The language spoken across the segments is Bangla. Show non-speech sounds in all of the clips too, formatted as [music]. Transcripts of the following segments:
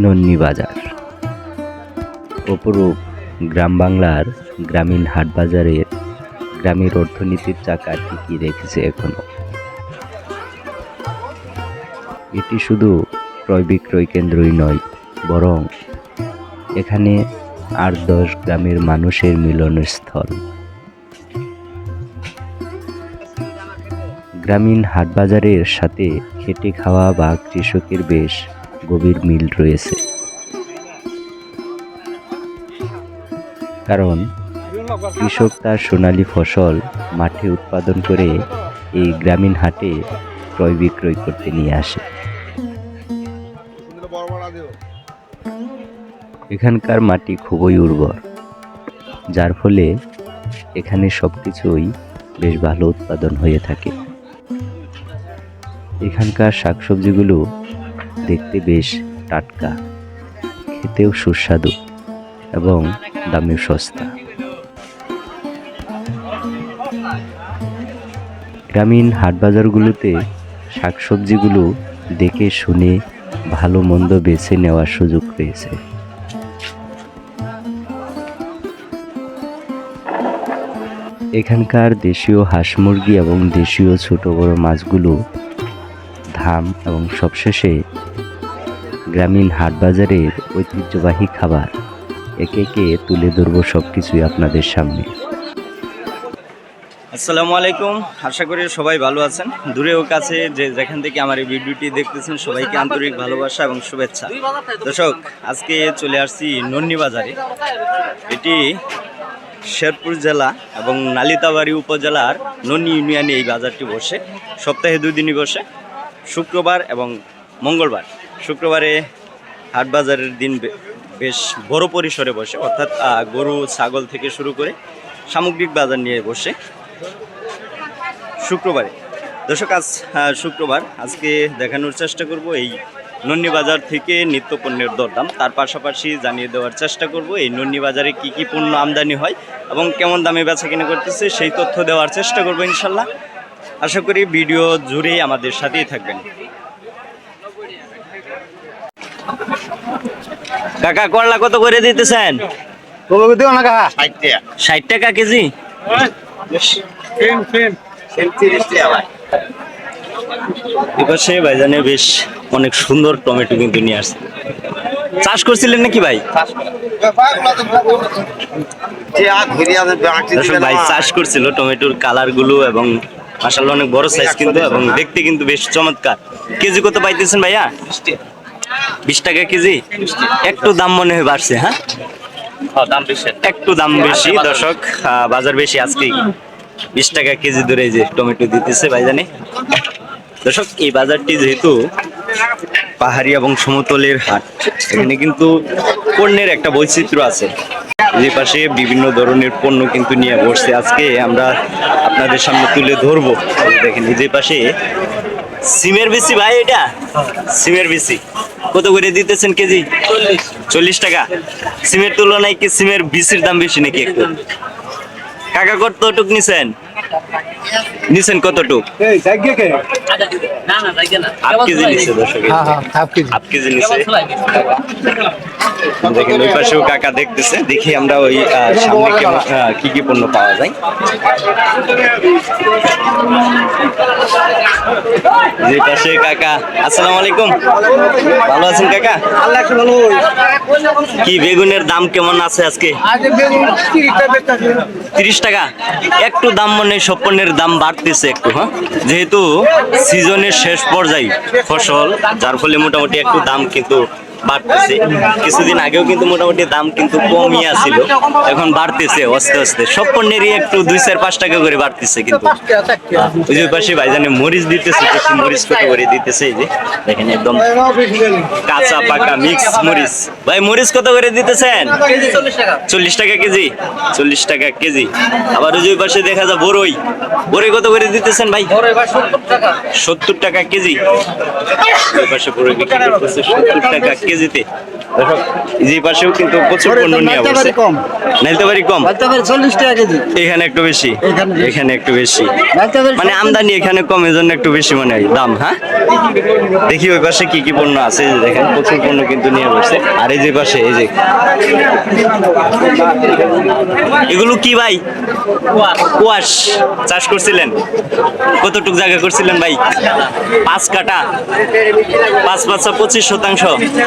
নন্নি বাজার অপরূপ গ্রাম বাংলার গ্রামীণ হাট বাজারের গ্রামের অর্থনীতির চাকা টিকিয়ে রেখেছে এখনও। এটি শুধু ক্রয় বিক্রয় কেন্দ্রই নয়, বরং এখানে আট দশ গ্রামের মানুষের মিলনস্থল গ্রামীণ হাটবাজারের সাথে খেটে খাওয়া বা কৃষকের বেশ গভীর মিল রয়েছে। কারণ কৃষক তার সোনালী ফসল মাঠে উৎপাদন করে এই গ্রামীণ হাটে ক্রয় বিক্রয় করতে নিয়ে আসে। এখানকার মাটি খুবই উর্বর, যার ফলে এখানে সব কিছুই বেশ ভালো উৎপাদন হয়ে থাকে। এখানকার শাকসবজিগুলো দেখতে বেশ টাটকা, খেতেও সুস্বাদু এবং দামেও সস্তা। গ্রামীণ হাটবাজারগুলোতে শাকসবজিগুলো দেখে শুনে ভালো মন্দ বেছে নেওয়ার সুযোগ রয়েছে এখানকার দেশীয় হাঁস মুরগি এবং দেশীয় ছোট বড় মাছগুলো ধাম এবং সবশেষে গ্রামীণ হাটবাজারের ঐতিহ্যবাহী খাবার। একে একে তুলে ধরবো সব কিছুই আপনাদের সামনে। আসসালামু আলাইকুম। আশা করি সবাই ভালো আছেন। দূরে ও কাছে যে যেখান থেকে আমার এই ভিডিওটি দেখতেছেন, সবাইকে আন্তরিক ভালোবাসা এবং শুভেচ্ছা। দর্শক, আজকে চলে আসছি নন্নি বাজারে এটি শেরপুর জেলা এবং নালিতাবাড়ি উপজেলার নন্নি ইউনিয়নে এই বাজারটি বসে। সপ্তাহে দুই দিনই বসে। শুক্রবার এবং মঙ্গলবার। শুক্রবারে হাট বাজারের দিন বেশ বড় পরিসরে বসে, অর্থাৎ গরু, ছাগল থেকে শুরু করে সামগ্রিক বাজার নিয়ে বসে শুক্রবারে। দর্শক, আজ শুক্রবার। আজকে দেখানোর চেষ্টা করব এই নন্নি বাজার থেকে নিত্য পণ্যের দরদাম। তার পাশাপাশি জানিয়ে দেওয়ার চেষ্টা করব এই নন্নি বাজারে কি কি পণ্য আমদানি হয় এবং কেমন দামে বেচা কিনা করতেছে সেই তথ্য দেওয়ার চেষ্টা করব ইনশাল্লাহ। আশা করি ভিডিও জুড়েই আমাদের সাথেই থাকবেন। কাকা করলা কত করে দিতেছেন? তোমাকে দিও না কাহা ষাট টাকা। কেজি? এপাশে ভাইজানে বেশ অনেক সুন্দর টমেটো কিন্তু নিয়ে আসছে। চাষ করছিলেন নাকি ভাই? ভাই চাষ করছিল টমেটোর কালারগুলো এবং মাসাল্লাহ অনেক বড় সাইজ কিন্তু এবং দেখতে কিন্তু বেশ চমৎকার। কেজি কত পাইতেছেন ভাইয়া? বিশ টাকা কেজি? একটু দাম মনে হয় বাড়ছে হ্যাঁ? একটু দাম বেশি দর্শক বাজার বেশি আজকেই বিশ টাকা কেজি ধরে যে টমেটো দিতেছে ভাইজানে। দর্শক এই বাজারটি যেহেতু পাহাড়ি এবং সমতলের হাট এখানে কিন্তু পণ্যের একটা বৈচিত্র্য আছে। যে পাশে বিভিন্ন ধরনের পণ্য কিন্তু নিয়ে বসছে। আজকে আমরা আপনাদের সামনে তুলে ধরবো। দেখেন যে পাশে সিমের বেশি ভাই এটা? সিমের বেশি কত করে দিতেছেন কেজি? চল্লিশ। টাকা। সিমের তুলনায় কি সিমের বিসির দাম বেশি নাকি একটু? কাকা কতটুক নিছেন? নিছেন কতটুক? এই জায়গা কে? হাফ কেজি নিছে দর্শক হ্যাঁ হ্যাঁ হাফ কেজি। হাফ কেজি নিছে। দেখেন ওই পাশেও কাকা দেখতেছে দেখি আমরা ওই সামনে আহ, কি কি পণ্য পাওয়া যায়। যে পাশে কাকা আসসালামু আলাইকুম। ভালো আছেন কাকা? আল্লাহ একটু ভালো কি বেগুনের দাম কেমন আছে আজকে? আজ বেগুন তিরিশটা বেচতেছে। তিরিশ টাকা? একটু দাম মনে হয় সব পণ্যের দাম বাড়তেছে একটু হ্যাঁ? যেহেতু সিজনের শেষ পর্যায়ে ফসল, যার ফলে মোটামুটি একটু দাম কিন্তু বাড়তেছে। কিছুদিন আগেও কিন্তু মোটামুটি দাম কিন্তু কমই আছিল। এখন বাড়তেছে আস্তে আস্তে। সব পণ্যেরই একটু দুই চার পাঁচ টাকা করে বাড়তেছে কিন্তু। ওই যে পাশে ভাইজানে মরিচ দিতেছে মরিচ কত করে দিতেছে এই যে। দেখেন একদম কাঁচা পাকা মিক্স মরিচ। ভাই, মরিচ কত করে দিতেছেন? চল্লিশ টাকা কেজি। চল্লিশ টাকা কেজি। আবার ওই পাশে দেখা যায় বড়ই বড়ই কত করে দিতেছেন ভাই? সত্তর টাকা কেজি। পাশে বড়ই বিক্রি করতেছে সত্তর টাকা কেজি কেজিতে পাশেও কিন্তু প্রচুর পণ্য নিয়ে কম। টাকা কেজি। এখানে একটু বেশি? এখানে একটু বেশি। মানে আমদানি এখানে কম এজন্য একটু বেশি মনে হয় দাম হ্যাঁ? দেখি ওই পাশে কি কি পণ্য আছে এই দেখেন প্রচুর পণ্য কিন্তু নিয়ে বসছে আর এই যে পাশে এই যে। এগুলো কি ভাই? কুয়াশ। চাষ করছিলেন? কতটুক জায়গা করছিলেন ভাই? পাঁচ কাটা পাঁচ পাঁচা পঁচিশ শতাংশ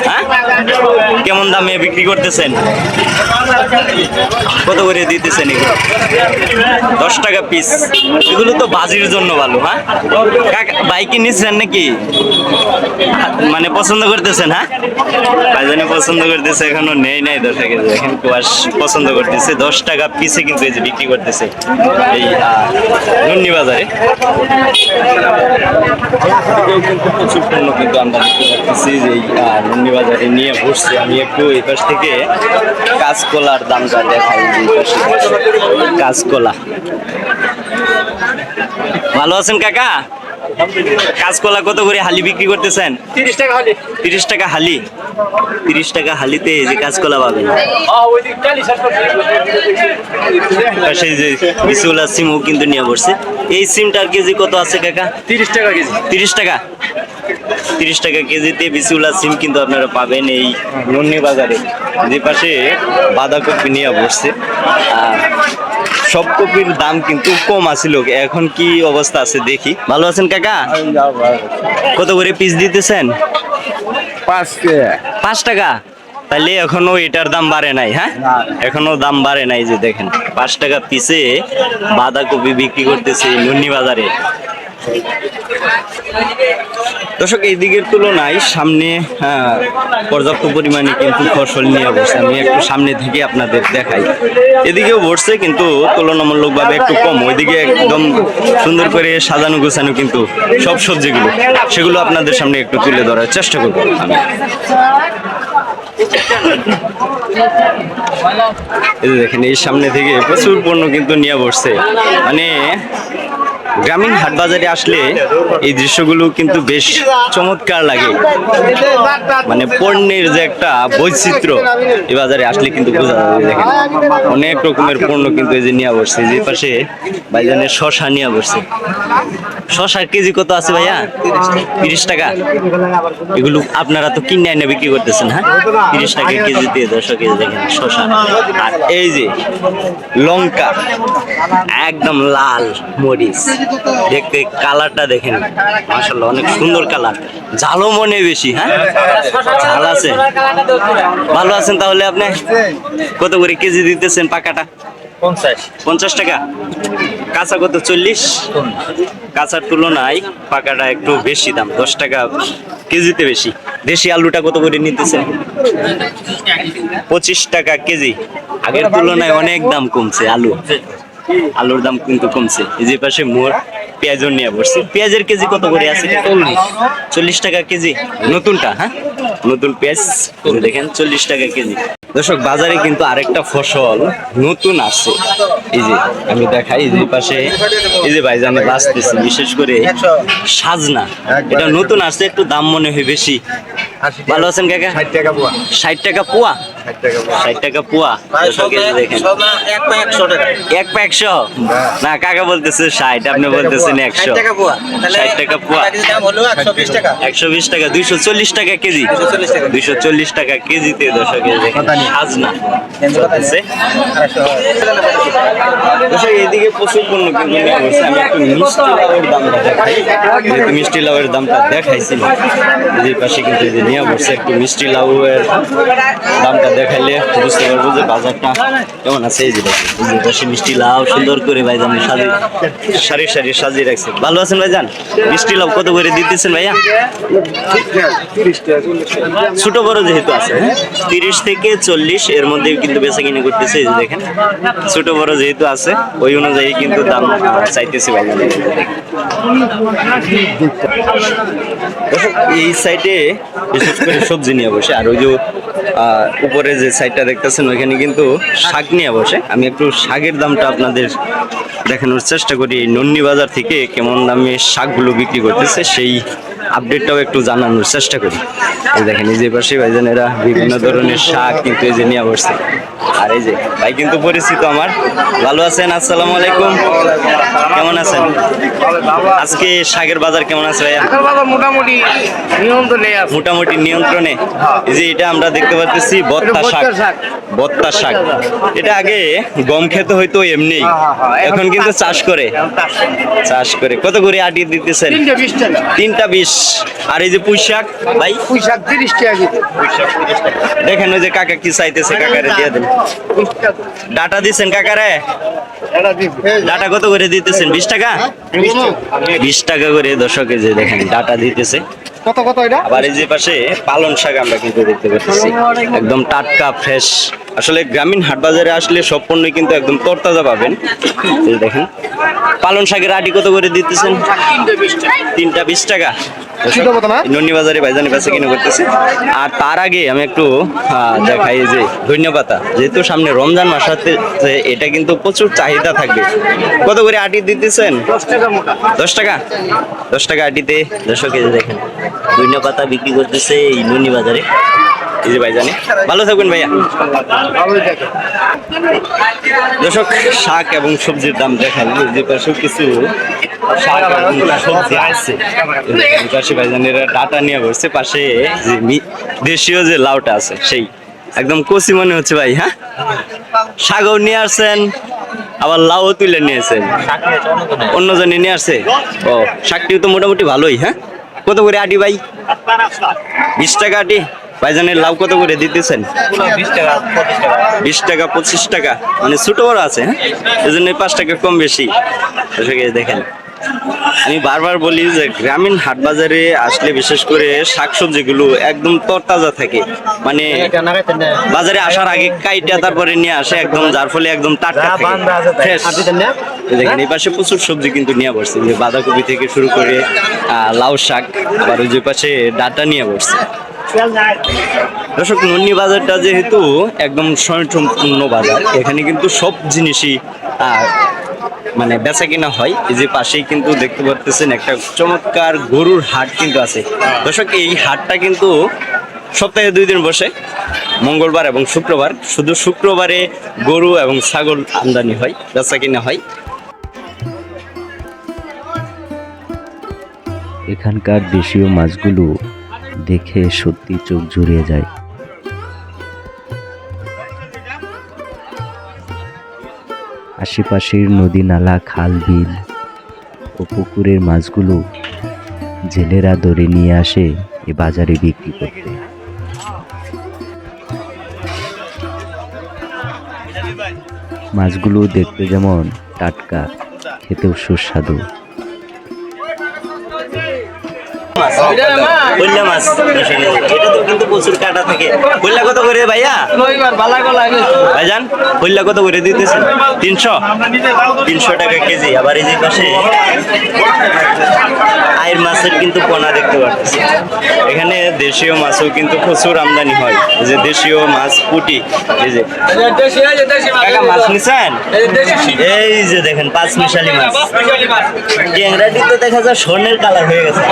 হ্যাঁ? কেমন দামে বিক্রি করতেছেন? কত করে দিতেছেন এগুলো? দশ টাকা পিস এগুলো তো বাজির জন্য ভালো হ্যাঁ? বাইকে নিচ্ছেন নাকি? মানে পছন্দ করতেছেন হ্যাঁ? ভাইজানে পছন্দ করতেছে, এখনও নেই, নাই, দশ টাকা পছন্দ করতেছে। দশ টাকা পিসে কিন্তু এই যে বিক্রি করতেছে। এই নুন্নি বাজারে কিন্তু প্রচুর পণ্য কিন্তু আমরা দেখতে পাচ্ছি যে এই নুন্নি বাজারে নিয়ে বসছি আমি একটু এই পাশ থেকে কাঁচকলার দামটা দেখাই কাঁচকলা। ভালো আছেন কাকা? কাঁচকলা কত করে হালি বিক্রি করতেছেন? তিরিশ টাকা হলে। তিরিশ টাকা হালি? তিরিশ টাকা হালিতে এই যে কাঁচকলা পাবেন। এই যে বিসুলা সিমও কিন্তু নিয়ে বসছে। এই সিমটার কেজি কত আছে কাকা? তিরিশ টাকা কেজি। তিরিশ টাকা? তিরিশ টাকা কেজিতে বিসুলা সিম কিন্তু আপনারা পাবেন এই নন্নি বাজারে যে পাশে বাঁধাকপি নিয়ে বসছে। আর সব কপির দাম কিন্তু কম আছিল। এখন কি অবস্থা আছে দেখি। ভালো আছেন কাকা? কত করে পিস দিতেছেন? পাঁচ পাঁচ টাকা? তাহলে এখনও এটার দাম বাড়ে নাই হ্যাঁ? এখনও দাম বাড়ে নাই যে দেখেন। পাঁচ টাকা পিসে বাঁধাকপি বিক্রি করতেছে নুনি নুন্নি বাজারে দর্শক এই দিকের তুলনায় সামনে হ্যাঁ, পর্যাপ্ত পরিমাণে কিন্তু ফসল নিয়ে বসছে আমি একটু সামনে থেকে আপনাদের দেখাই। এদিকেও বসছে কিন্তু তুলনামূলকভাবে একটু কম। ওইদিকে একদম সুন্দর করে সাজানো গোছানো কিন্তু সব সবজিগুলো সেগুলো আপনাদের সামনে একটু তুলে ধরার চেষ্টা করব আমি। দেখেন এই সামনে থেকে প্রচুর পণ্য কিন্তু নিয়ে বসছে। মানে গ্রামীণ হাট বাজারে আসলে এই দৃশ্যগুলো কিন্তু বেশ চমৎকার লাগে। মানে পণ্যের যে একটা বৈচিত্র্য এই বাজারে আসলে কিন্তু বোঝা যাবে দেখেন, অনেক রকমের পণ্য কিন্তু এই যে নিয়ে বসছে, যে পাশে ভাইজানের শশা নিয়ে বসছে। শশার কেজি কত আছে ভাইয়া? তিরিশ টাকা। এগুলো আপনারা তো কিনে এনে বিক্রি করতেছেন হ্যাঁ? তিরিশ টাকা কেজিতে দশশো কেজি, দেখেন, শশা। আর এই যে লঙ্কা, একদম লাল মরিচ। দেখতে কালারটা দেখেন। মাসাল্লাহ অনেক সুন্দর কালার। ঝালও মনে বেশি হ্যাঁ? ঝাল আছে। ভালো আছেন তাহলে আপনি? কত করে কেজি দিতেছেন পাকাটা? পঞ্চাশ। পঞ্চাশ টাকা? কাঁচা কত চল্লিশ? কাঁচার তুলনায় পাকাটা একটু বেশি দাম দশ টাকা কেজিতে বেশি। দেশি আলুটা কত করে নিতেছে পঁচিশ টাকা কেজি। আগের তুলনায় অনেক দাম কমছে আলু। আলুর দাম কিন্তু কমছে। যে পাশে মোর পেঁয়াজও নিয়ে বসছে। পেঁয়াজের কেজি কত করে আছে? চল্লিশ। টাকা কেজি। নতুনটা হ্যাঁ? নতুন পেঁয়াজ দেখেন, চল্লিশ টাকা কেজি। দর্শক, বাজারে কিন্তু আরেকটা ফসল নতুন আসছে। এই যে, আমি দেখাই, এই যে পাশে, এই যে ভাইজানে বাঁচতেছে বিশেষ করে সাজনা। এটা নতুন আসছে, একটু দাম মনে হয় বেশি। ভালো আছেন কাকা? ষাট টাকা পোয়া। ষাট টাকা পোয়া? ষাট টাকা পোয়া। এক পা একশো না। কাকা বলতেছে ষাট আপনি বলতেছেন একশো। ষাট টাকা পোয়া। একশো বিশ টাকা। দুইশো চল্লিশ টাকা কেজি। দুইশো চল্লিশ টাকা। কেজিতে দর্শক চলতেছে প্রচুর পণ্য কিন্তু আমি একটু মিষ্টি লাউয়ের দামটা দেখাই। মিষ্টি লাউয়ের দামটা দেখাইছিল যে পাশে কিন্তু নিয়ে বসছে একটু মিষ্টি লাউয়ের দামটা দেখাইলে বুঝতে পারব যে বাজারটা কেমন আছে। এই যে পাশে মিষ্টি লাউ সুন্দর করে ভাইজান সাজি সারি সারি সাজিয়ে রাখছে। ভালো আছেন ভাইজান? মিষ্টি লাউ কত করে দিতেছেন ভাইয়া? ছোট বড় যেহেতু আছে তিরিশ থেকে চল্লিশ এর মধ্যে কিন্তু বেচা কিনে করতেছে, এই যে দেখেন। ছোট বড় যেহেতু আছে, ওই অনুযায়ী কিন্তু দাম চাইতেছে ভাই এই সাইডে বিশেষ করে সবজি নিয়ে বসে, আর ওই যে উপরে যে সাইডটা দেখতেছেন, ওইখানে কিন্তু শাক নিয়ে বসে। আমি একটু শাকের দামটা আপনাদের দেখানোর চেষ্টা করি, নন্নি বাজার থেকে কেমন দামে শাকগুলো বিক্রি করতেছে, সেই আপডেটটাও একটু জানানোর চেষ্টা করি। এই দেখেন এই যে পাশে ভাইজানেরা বিভিন্ন ধরনের শাক কিন্তু এই যে নিয়ে বসছে। আর এই যে ভাই কিন্তু পরিচিত আমার। ভালো আছেন? আসসালামু আলাইকুম। কেমন আছেন? আজকে শাকের বাজার কেমন আছে ভাইয়া? মোটামুটি নিয়ন্ত্রণে মোটামুটি নিয়ন্ত্রণে। এই যে এটা আমরা দেখতে পাচ্ছি বত্তা শাক। বত্তা শাক। এটা আগে গম খেতে হয়তো এমনি। হ্যাঁ, হ্যাঁ, এখন এখন কিন্তু চাষ করে। চাষ। করে। কত করে আটি দিতেছেন? তিনটা বিশ। আর এই যে পুঁই শাক ভাই পুঁই শাক তিরিশ টাকা। দেখেন ওই যে কাকা কি চাইতেছে কাকারে দিয়ে দেন। ডাটা দিচ্ছেন কাকারে? ডাটা কত করে দিতেছেন? বিশ টাকা? বিশ টাকা। টাকা করে দশকে যে দেখেন ডাটা দিতেছে। কত কত এটা? আবার এই যে পাশে পালন শাক আমরা কিন্তু দেখতে পাচ্ছি। একদম টাটকা ফ্রেশ। আসলে গ্রামীণ হাট বাজারে আসলে সব পণ্যই কিন্তু একদম তরতাজা পাবেন। দেখেন পালন শাকের আটি কত করে দিতেছেন? তিনটে বিশ টাকা। ভাইজানের কাছে কিনে করতেছে। আর তার আগে আমি একটু দেখাই যে ধনিয়া পাতা। যেহেতু সামনে রমজান মাস যে এটা কিন্তু প্রচুর চাহিদা থাকবে। কত করে আটি দিতেছেন? দশ টাকা দশ টাকা? আটিতে। কেজি দেখেন ধনিয়া পাতা বিক্রি করতেছে এই নুনি বাজারে এই যে ভাইজানে। ভালো থাকবেন ভাইয়া। দর্শক শাক এবং সবজির দাম দেখেন যে পাশে কিছু শাক এবং সবজি আছে। পাশে ভাইজানেরা ডাটা নিয়ে বসছে। পাশে যে দেশীয় যে লাউটা আছে সেই। একদম কচি মনে হচ্ছে ভাই হ্যাঁ? শাকও নিয়ে আসছেন আবার লাউও তুলে নিয়েছেন। অন্যজনে নিয়ে আসছে? ও শাকটিও তো মোটামুটি ভালোই হ্যাঁ? কত করে আটি ভাই? বিশ টাকা আটি। ভাইজানের লাউ কত করে দিতেছেন? বিশ টাকা পঁচিশ টাকা। মানে ছোট বড় আছে হ্যাঁ? এই জন্য পাঁচ টাকা কম বেশি। দেখেন। আমি বারবার বলি যে গ্রামীণ হাট বাজারে আসলে বিশেষ করে শাকসবজিগুলো একদম তরতাজা থাকে। মানে বাজারে আসার আগে কাইটা তারপরে নিয়ে আসে একদম যার ফলে একদম টাটকা দেখেন এই পাশে প্রচুর সবজি কিন্তু নিয়ে বসছে। যে বাঁধাকপি থেকে শুরু করে আহ, লাউ শাক আবার ওই যে পাশে ডাটা নিয়ে বসছে। দর্শক, নন্নি বাজারটা যেহেতু একদম স্বয়ংসম্পূর্ণ বাজার, এখানে কিন্তু সব জিনিসই মানে বেচা কিনা হয়। এই যে পাশেই কিন্তু দেখতে পাচ্ছেন একটা চমৎকার গরুর হাট কিন্তু আছে। দর্শক, এই হাটটা কিন্তু সপ্তাহে দুই দিন বসে, মঙ্গলবার এবং শুক্রবার। শুধু শুক্রবারে গরু এবং ছাগল আমদানি হয়, বেচা কিনা হয়। এখানকার দেশীয় মাছগুলো দেখে সত্যি চোখ জুড়িয়ে যায়। আশেপাশের নদী নালা, খাল, বিল ও পুকুরের মাছগুলো জেলেরা ধরে নিয়ে আসে এ বাজারে বিক্রি করতে। মাছগুলো দেখতে যেমন টাটকা, খেতেও সুস্বাদু। কইলা মাছ এটা তো কিন্তু প্রচুর কাটা থাকে। কইলা কত করে ভাইয়া? রবিবার বালা গলা ভাইজান কইলা কত করে দিতেছেন? তিনশো? তিনশো টাকা কেজি। আবার এই যে পাশে আয়ের মাছের কিন্তু পোনা দেখতে পাচ্ছি এখানে দেশীয় মাছও কিন্তু প্রচুর আমদানি হয়। এই যে দেশীয় মাছ পুটি এই যে। মাছ নিছেন? এই যে দেখেন পাঁচ মিশালি মাছ। ট্যাংরাটি তো দেখা যায় স্বর্ণের কালার হয়ে গেছে।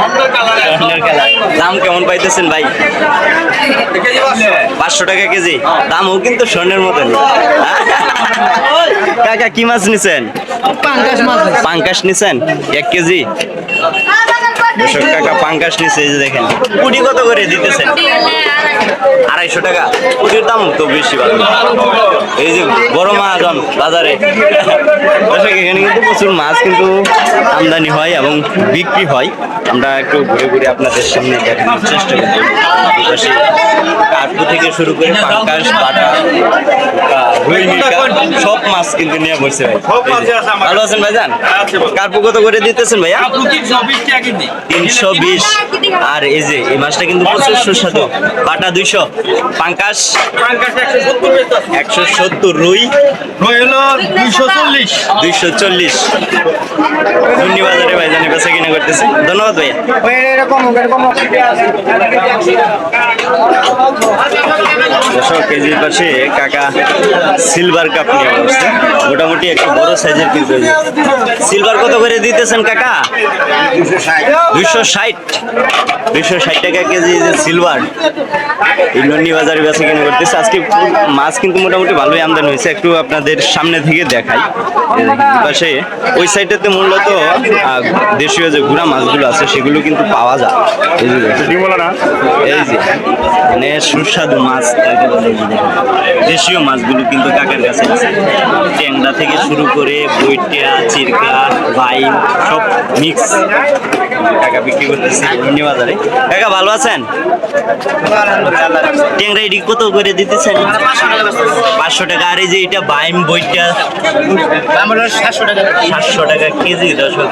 দাম কেমন পাইতেছেন ভাই? পাঁচশো টাকা কেজি? দামও কিন্তু স্বর্ণের মতন। কাকা কি মাছ নিছেন? পাঙ্কাশ নিছেন? এক কেজি? কাকা পাঙ্কাশ নিছে দেখেন। কুড়ি কত করে দিতেছেন? আড়াইশো টাকা। প্রচুর দাম তো বেশি ভালো। এই যে বড় মাহাজন বাজারে। এখানে কিন্তু প্রচুর মাছ কিন্তু আমদানি হয় এবং বিক্রি হয়। আমরা একটু ঘুরে ঘুরে আপনাদের সামনে দেখানোর চেষ্টা করি কাঠু থেকে শুরু করে পাঙ্কাশ বাটা সব মাছ কিন্তু নিয়ে এই ভালো আছেন ভাইজান? কার্পু কত করে দিতেছেন ভাইয়া? তিনশো বিশ। আর এই যে এই মাছটা কিন্তু প্রচুর সুস্বাদু। বাটা দুইশো। পাঙ্কাশ। একশো সত্তর রুই। দুইশো চল্লিশ। বাজারে ভাইজানের কাছে কিনা করতেছে। ধন্যবাদ ভাইয়া। এরকম এরকম দশক কেজির পাশে কাকা সিলভার কাপ নিয়ে বসছে মোটামুটি একটু বড় সাইজের কিন্তু সিলভার কত করে দিতেছেন কাকা? দুইশো ষাট। দুইশো ষাট টাকা কেজি যে সিলভার এই নন্নি বাজারে বেচা কিনে করতেছে। আজকে মাছ কিন্তু মোটামুটি ভালোই আমদানি হয়েছে। একটু আপনাদের সামনে থেকে দেখাই। পাশে ওই সাইডটাতে মূলত দেশীয় যে গুড়া মাছগুলো আছে সেগুলো কিন্তু পাওয়া যায়। এই যে মানে সুস্বাদু মাছ। দেশীয় মাছগুলো কিন্তু কাকার কাছে আছে। ট্যাংরা থেকে শুরু করে বইটিয়া চিরকা, ভাইন, সব মিক্স কাকা বিক্রি করতেছে অন্য বাজারে। কাকা ভালো আছেন? ট্যাংরা এটি কত করে দিতেছেন? পাঁচশো টাকা। আর এই যে এটা বাইম বইটা সাতশো টাকা টাকা কেজি দর্শক।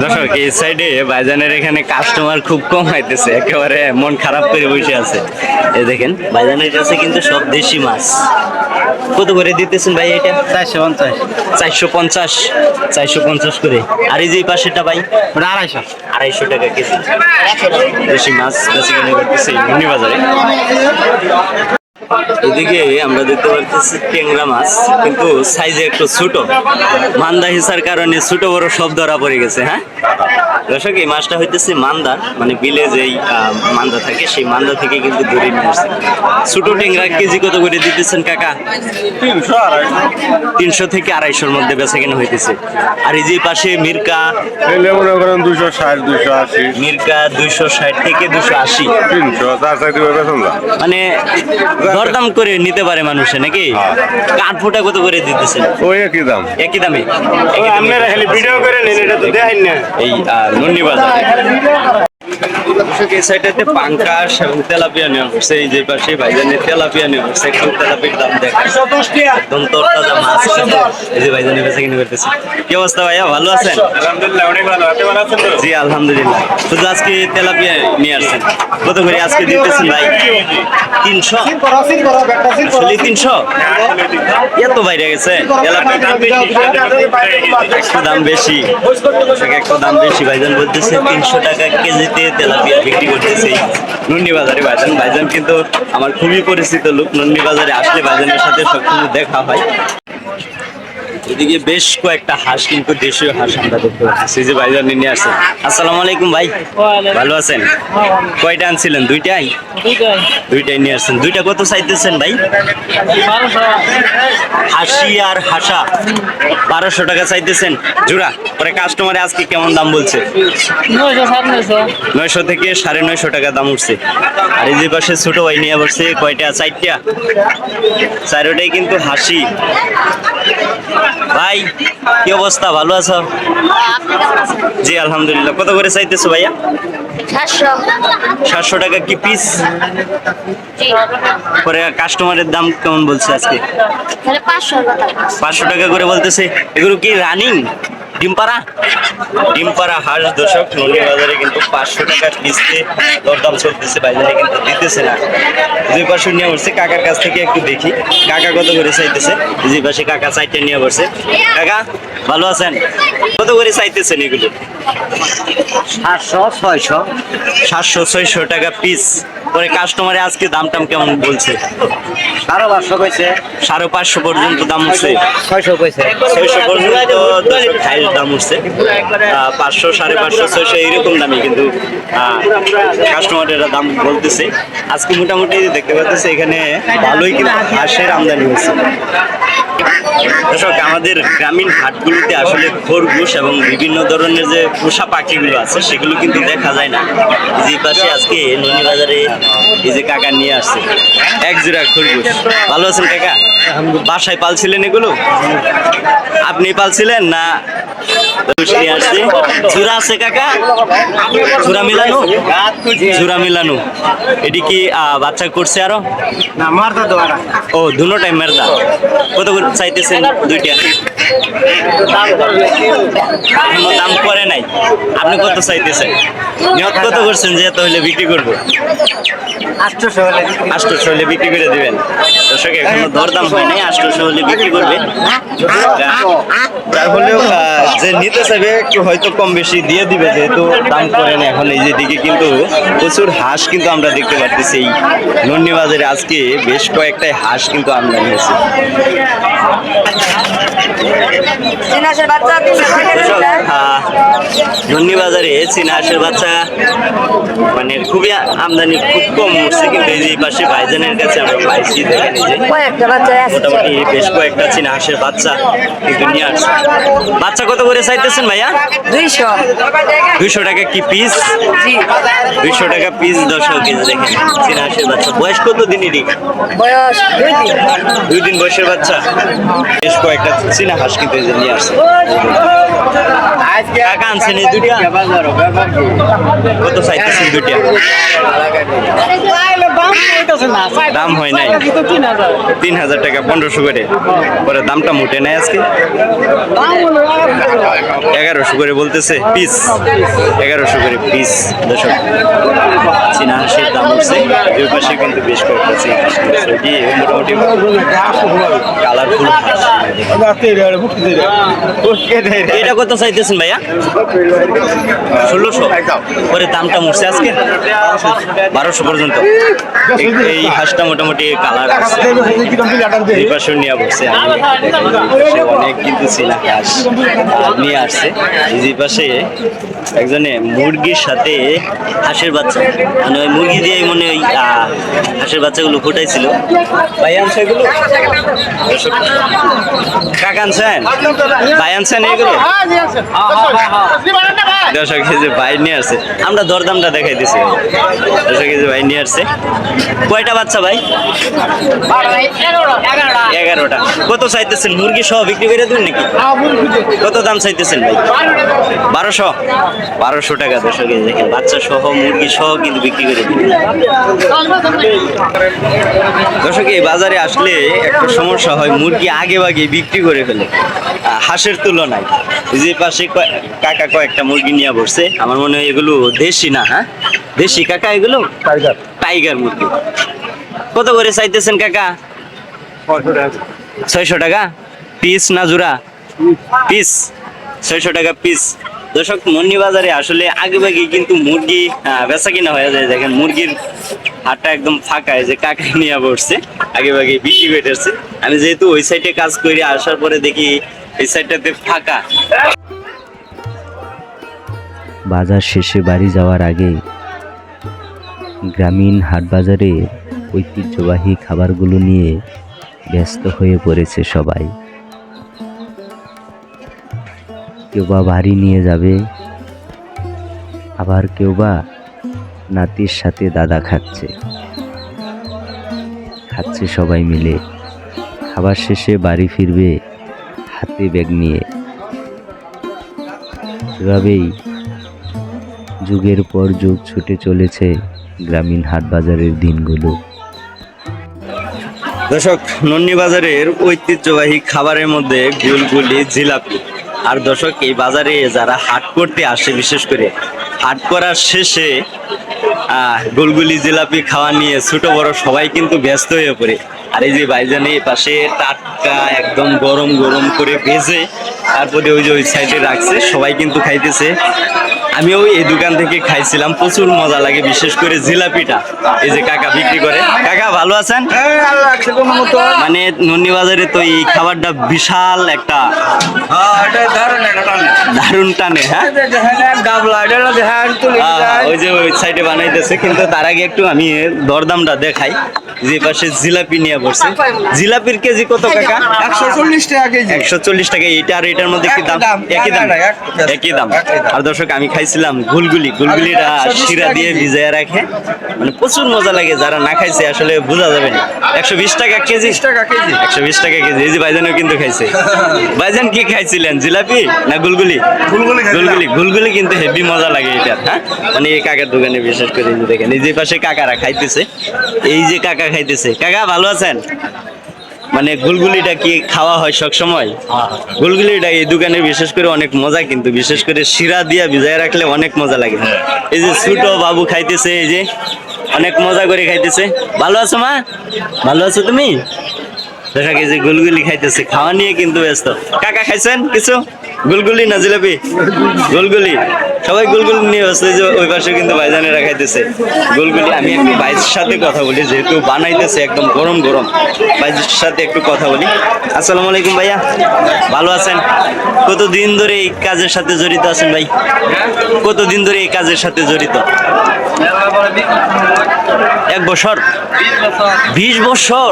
টাকা এই সাইডে ভাইজানের এখানে কাস্টমার খুব কম হইতেছে একেবারে মন খারাপ করে বসে আছে। এই দেখেন ভাইজানের কাছে কিন্তু সব দেশি মাছ। কত করে দিতেছেন ভাই এটা? চারশো পঞ্চাশ। চারশো পঞ্চাশ চারশো পঞ্চাশ করে। আর এই যে এই পাশেটা ভাই? ওটা আড়াইশো। আড়াইশো টাকা কেজি। দেশি মাছ বেশি করতেছে ঘূর্ণি বাজারে এদিকে আমরা দেখতে পাচ্ছি ট্যাংরা মাছ কিন্তু সাইজে একটু ছোট। মান্দা হিসার কারণে ছোট বড় সব ধরা পড়ে গেছে হ্যাঁ? দর্শক এই মাছটা হইতেছে মান্দা মানে বিলে যেই মান্দা থাকে সেই মান্দা থেকে কিন্তু ধরে নিয়ে আসছে। ছোট ট্যাংরা কেজি কত করে দিতেছেন কাকা? তিনশো তিনশো থেকে আড়াইশোর মধ্যে বেচা কেনা হইতেছে। আর এই যে পাশে মির্কা মনে করেন দুশো ষাট দুশো আশি। মির্কা দুইশো ষাট থেকে দুশো আশি। তিনশো তার সাইড মানে দরদাম করে নিতে পারে মানুষে নাকি? কাঠ ফোটা কত করে দিতেছেন? ওই একই দাম। একই দামে? আপনারা খালি ভিডিও করে নিন এটা তো দেখাই না। এই নন্দি বাজারে এই সাইডটাতে পাঙ্কাশ এবং তেলাপিয়া নেওয়া হচ্ছে এই যে পাশে ভাইজানের তেলাপিয়া নেওয়া হচ্ছে একটু তেলাপির দাম দেখা। একদম তরতাজা মাছ এই যে ভাইজানের বেচা কিনে করতেছে। কি অবস্থা ভাইয়া ভালো আছেন? আলহামদুলিল্লাহ অনেক ভালো। আপনি ভালো আছেন জি আলহামদুলিল্লাহ। শুধু আজকে তেলাপিয়া নিয়ে আসছেন কত করে আজকে দিতেছেন ভাই? তিনশো? আসলে তিনশো? এত বাইরে গেছে। তেলাপিয়া দাম বেশি। একটু দাম বেশি ভাইজান। বলতেছে তিনশো টাকা কেজিতে তেলাপিয়া বিক্রি করতেছে। নন্ডি বাজারে ভাইজান ভাইজান কিন্তু আমার খুবই পরিচিত লোক। নন্দি বাজারে আসলে ভাইজানের সাথে সবসময় দেখা হয়। এদিকে বেশ কয়েকটা হাঁস কিন্তু দেশীয় হাঁস আমরা দেখতে পাচ্ছি। যে ভাইজান নিয়ে আসছে। আসসালামু আলাইকুম ভাই। ভালো আছেন? কয়টা আনছিলেন? দুইটাই? দুইটাই। নিয়ে আসছেন। দুইটা কত চাইতেছেন ভাই? হাসি আর হাসা। বারোশো টাকা চাইতেছেন। জোড়া পরে কাস্টমারে আজকে কেমন দাম বলছে? নয়শো থেকে সাড়ে নয়শো টাকা দাম উঠছে। আর এই যে পাশে ছোট ভাই নিয়ে বসছে কয়টা? চারটা। চারোটাই কিন্তু হাসি। ভাই কি অবস্থা? ভালো আছো? জি আলহামদুলিল্লাহ। কত করে চাইতেছো ভাইয়া? সাতশো। টাকা কি পিস পরে কাস্টমারের দাম কেমন বলছে আজকে? পাঁচশো টাকা। করে বলতেছে। এগুলো কি রানিং ডিমপাড়া? ডিমপাড়া হাঁস দশক নদী বাজারে কিন্তু পাঁচশো টাকা পিসতে দরদাম চলতেছে, বাজারে কিন্তু দিতেছে না। দুই পাশে নিয়ে বসছে, কাকার কাছ থেকে একটু দেখি। কাকা কত করে চাইতেছে? দুই পাশে কাকা চাইতে নিয়ে পড়ছে কাকা, ভালো আছেন? কত করে চাইতেছেন এগুলো? সাতশো ছয়শো? সাতশো ছয়শো টাকা পিস পরে কাস্টমারে আজকে দাম টাম কেমন বলছে? সাড়ে পাঁচশো কইছে। সাড়ে পাঁচশো পর্যন্ত দাম উঠছে ছয়শো কইছে। ছয়শো পর্যন্ত খাইয়ের দাম উঠছে পাঁচশো সাড়ে পাঁচশো ছয়শো এইরকম দামই কিন্তু কাস্টমারেরা দাম বলতেছে। আজকে মোটামুটি দেখতে পাচ্ছি এখানে ভালোই কিন্তু হাঁসের আমদানি হয়েছে দর্শক আমাদের গ্রামীণ হাটগুলোতে আসলে খরগোশ এবং বিভিন্ন ধরনের যে পোষা পাখিগুলো আছে সেগুলো কিন্তু দেখা যায় না। যে পাশে আজকে ননী বাজারে এই যে কাকা নিয়ে আসছে এক জোড়া খরগোশ ভালো আছেন কাকা? বাসায় পালছিলেন এগুলো? আপনি পালছিলেন না? খরগোশ নিয়ে আসছে। জোড়া আছে কাকা? জোড়া মিলানো? জোড়া মিলানো। এটি কি আহ, বাচ্চা করছে আরও? না মারতা ও দুনো টাইমের দাম কত করে চাইতেছেন দুইটা। দাম করে নাই। আপনি কত চাইতেছেন? নিয়ত কত করছেন যে এত হইলে বিক্রি করব? আটশোশো হলে আষ্টশো হলে বিক্রি করে দিবেন। দর্শক এখনও দরদাম হয় নাই আষ্টশো হলে বিক্রি করবে। তার হলেও যে নিতে চাইবে একটু হয়তো কম বেশি দিয়ে দিবে যেহেতু দাম এখন। এই কিন্তু প্রচুর হাঁস কিন্তু আমরা দেখতে পাচ্ছি এই নন্নি বাজারে আজকে বেশ কয়েকটাই হাঁস কিন্তু আমদানি হয়েছে। নন্নি বাজারে চীনা বাচ্চা। মানে খুবই আমদানি খুব কম উঠছে কিন্তু এই পাশে ভাইজানের কাছে আমরা পাইছি মোটামুটি বেশ কয়েকটা চীনা হাঁসের বাচ্চা কিন্তু নিয়ে আসছে। বাচ্চা কত করে চাইতেছেন ভাইয়া? দুইশো। দুইশো টাকা কি পিস দুইশো টাকা পিস দর্শক কেজি দেখেন চীনা হাঁসের বাচ্চা। বয়স কত দিনেরই বয়স দুই দিন বয়সের বাচ্চা। বেশ কয়েকটা চীনা হাঁস কিন্তু এই যে নিয়ে আসছে। টাকা আনছেন এই দুইটা? কত চাইতেছেন দুইটা? দাম হয় নাই। তিন হাজার টাকা, পনেরোশো করে। পরে দামটা মোটে নেয় আজকে। এগারোশো করে বলতেছে, পিস। এগারোশো করে পিস দশক চীনা হাঁসের দাম উঠছে। দুই পাশে কিন্তু বেশ কয়েকটা চীনা হাঁস মোটামুটি কালারফুল এটা কত চাইতেছেন ভাইয়া? ষোলোশো? পরে দামটা মুড়ছে আজকে? বারোশো পর্যন্ত। এই- হাঁসটা মোটামুটি কালার আছে। পাশে নিয়ে বসছে অনেক কিন্তু হাঁস। নিয়ে আসছে। যে পাশে একজনে মুরগির সাথে হাঁসের বাচ্চা। মানে ওই মুরগি দিয়ে মনে ওই আহ, হাঁসের বাচ্চাগুলো ফুটাইছিল। ভাই আনছে এগুলো আনছেন? ভাই আনছেন এগুলো? দর্শক এই যে ভাই নিয়ে আসছে। আমরা দরদামটা দেখাই দিছি। যে ভাই নিয়ে আসছে। কয়টা বাচ্চা ভাই? এগারোটা। কত চাইতেছেন? মুরগি সহ বিক্রি করে দেবেন নাকি? কত দাম চাইতেছেন ভাই? বারোশো? বারোশো টাকা যে দেখেন বাচ্চা সহ মুরগি সহ কিন্তু বিক্রি করে দিবেন। দর্শক এই বাজারে আসলে একটা সমস্যা হয় মুরগি আগে ভাগে বিক্রি করে ফেলে। হাঁসের তুলনায়। যে পাশে কাকা কয়েকটা মুরগি নিয়ে বসছে। আমার মনে হয় এগুলো দেশি না হ্যাঁ? দেশি কাকা এগুলো? টাইগার মুরগি। কত করে চাইতেছেন কাকা? ছয়শো টাকা। পিস না জোড়া? পিস ছয়শো টাকা পিস দর্শক মন্ডি বাজারে আসলে আগে ভাগে কিন্তু মুরগি বেচা কিনা হয়ে যায়। দেখেন, মুরগির হাটটা একদম ফাঁকা যে কাকা নিয়ে পড়ছে আগে ভাগে বিক্রি করতেছে আমি যেহেতু ওই সাইডে কাজ করে, আসার পরে দেখি এই সাইডটাতে ফাঁকা। বাজার শেষে বাড়ি যাওয়ার আগে গ্রামীণ হাটবাজারে ঐতিহ্যবাহী খাবারগুলো নিয়ে ব্যস্ত হয়ে পড়েছে সবাই। কেউ বা বাড়ি নিয়ে যাবে। আবার কেউ বা নাতির সাথে দাদা খাচ্ছে। খাচ্ছে সবাই মিলে। খাবার শেষে বাড়ি ফিরবে হাতে ব্যাগ নিয়ে। এভাবেই যুগের পর যুগ ছুটে চলেছে গ্রামীণ হাট বাজারের দিনগুলো। দর্শক, নন্নি বাজারের ঐতিহ্যবাহী খাবারের মধ্যে গুলগুলি জিলাপি। আর দর্শক, এই বাজারে যারা হাট করতে আসে, বিশেষ করে হাট করার শেষে গোলগুলি জিলাপি খাওয়া নিয়ে ছোট বড় সবাই কিন্তু ব্যস্ত হয়ে পড়ে। আর এই যে বাইজানে পাশে টাটকা একদম গরম গরম করে ভেজে, তারপরে ওই যে ওই সাইডে রাখছে, সবাই কিন্তু খাইতেছে। আমিও এই দোকান থেকে খাইছিলাম প্রচুর মজা লাগে বিশেষ করে জিলাপিটা। এই যে কাকা বিক্রি করে। কাকা ভালো আছেন? মানে নন্নি বাজারে তো এই খাবারটা বিশাল একটা দারুণ টানে। হ্যাঁ? ওই যে ওই সাইডে বানাইতেছে কিন্তু তার আগে একটু আমি দরদামটা দেখাই। যে পাশে জিলাপি নিয়ে বসছে। জিলাপির কেজি কত কাকা? একশো চল্লিশ টাকা একশো চল্লিশ টাকা এইটা আর এটার মধ্যে কি দাম? একই দাম। একই দাম। আর দর্শক আমি খাইছিলাম গুলগুলি। গুলগুলিটা শিরা দিয়ে ভিজায় রাখে। মানে প্রচুর মজা লাগে যারা না খাইছে আসলে বোঝা যাবে না। একশো বিশ টাকা কেজি। টাকা কেজি? একশো বিশ টাকা কেজি। এই যে ভাইজানও কিন্তু খাইছে। [laughs] ভাইজান কি খাইছিলেন? জিলাপি না গুলগুলি? গুলগুলি গুলগুলি। গুলগুলি কিন্তু হেভি মজা লাগে এটা হ্যাঁ? মানে এই কাকার দোকানে বিশেষ করে দেখেন এই যে পাশে কাকারা খাইতেছে। এই যে কাকা খাইতেছে। কাকা ভালো আছেন? মানে গুলগুলিটা কি খাওয়া হয় সব সময়? গুলগুলিটা এই দোকানে বিশেষ করে অনেক মজা কিন্তু বিশেষ করে শিরা দিয়া ভিজায় রাখলে অনেক মজা লাগে। এই যে ছোট বাবু খাইতেছে এই যে অনেক মজা করে খাইতেছে। ভালো আছো মা? ভালো আছো তুমি? দেখা গেছে গুলগুলি খাইতেছে, খাওয়া নিয়ে কিন্তু ব্যস্ত। কাকা খাইছেন কিছু? গুলগুলি না জিলাপি? গুলগুলি। সবাই গুলগুলি নিয়ে ব্যস্ত যে ওই পাশে কিন্তু ভাইজানেরা খাইতেছে। গুলগুলি, আমি একটু ভাইয়ের সাথে কথা বলি, যেহেতু বানাইতেছে একদম গরম গরম। ভাইয়ের সাথে একটু কথা বলি। আসসালামু আলাইকুম ভাইয়া। ভালো আছেন? কতদিন ধরে এই কাজের সাথে জড়িত আছেন ভাই? কতদিন ধরে এই কাজের সাথে জড়িত? এক বছর? বিশ বছর?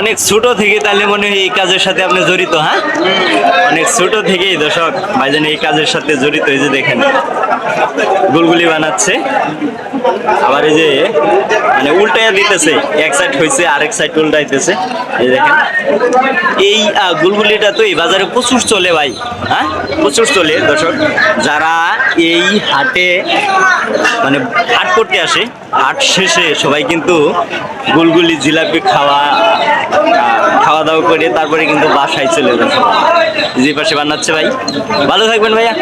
অনেক ছোট থেকে তাহলে মনে হয় এই কাজের সাথে আপনি জড়িত হ্যাঁ? অনেক ছোট থেকেই দর্শক ভাইজান এই কাজের সাথে জড়িত, এই যে দেখেন, গুলগুলি বানাচ্ছে। আবার এই যে মানে উল্টাইয়া দিতেছে, এক সাইড হয়েছে আরেক সাইড উল্টাইতেছে। এই দেখেন, এই গুলগুলিটা তো এই বাজারে প্রচুর চলে ভাই হ্যাঁ? প্রচুর চলে দর্শক। যারা এই হাটে মানে হাট করতে আসে। হাট শেষে সবাই কিন্তু গুলগুলি জিলাপি খাওয়া খাওয়া দাওয়া করে তারপরে কিন্তু বাসায় চলে যাচ্ছে। যে পাশে বানাচ্ছে ভাই। ভালো থাকবেন ভাইয়া।